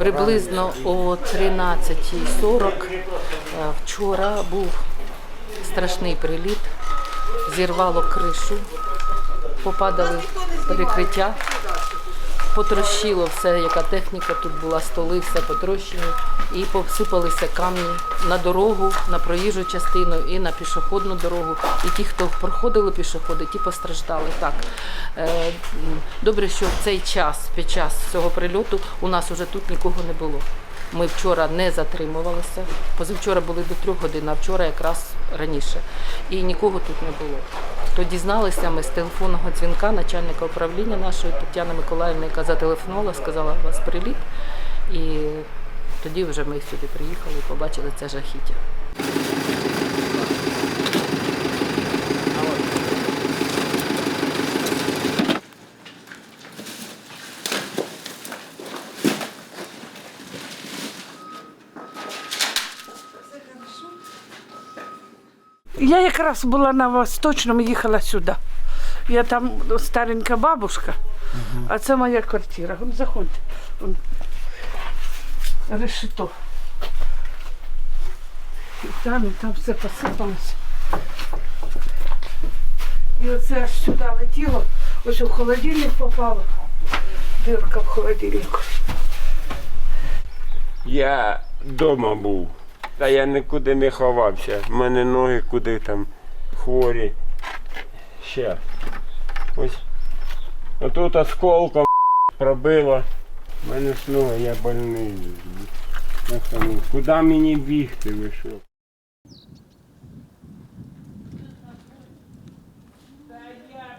Приблизно о 13.40 е, вчора був страшний приліт, зірвало кришу, попадали перекриття, потрощило все, яка техніка тут була, столи, все потрощені, і посипалися камні на дорогу, на проїжджу частину і на пішохідну дорогу. І ті, хто проходили пішоходи, ті постраждали. Так е, добре, що в цей час, під час цього прильоту, у нас уже тут нікого не було. Ми вчора не затримувалися. Позавчора були до трьох годин, а вчора якраз раніше. І нікого тут не було. То дізналися ми з телефонного дзвінка начальника управління нашої Тетяни Миколаївни, яка зателефонувала, сказала, у вас приліт. І тоді вже ми сюди приїхали і побачили це жахіття. Я якраз була на Восточному, їхала сюди. Я там старенька бабушка, а це моя квартира. Вон, заходьте. Вон. Решето. І там, і там все посипалося. І оце аж сюди летіло, ось у холодильник попало. Дирка в холодильнику. Я вдома був, та я нікуди не ховався. У мене ноги куди там хворі. Ще. Ось. Отут осколком пробило. У мене ж я больний. Ну, ну, куди мені бігти ви? Та я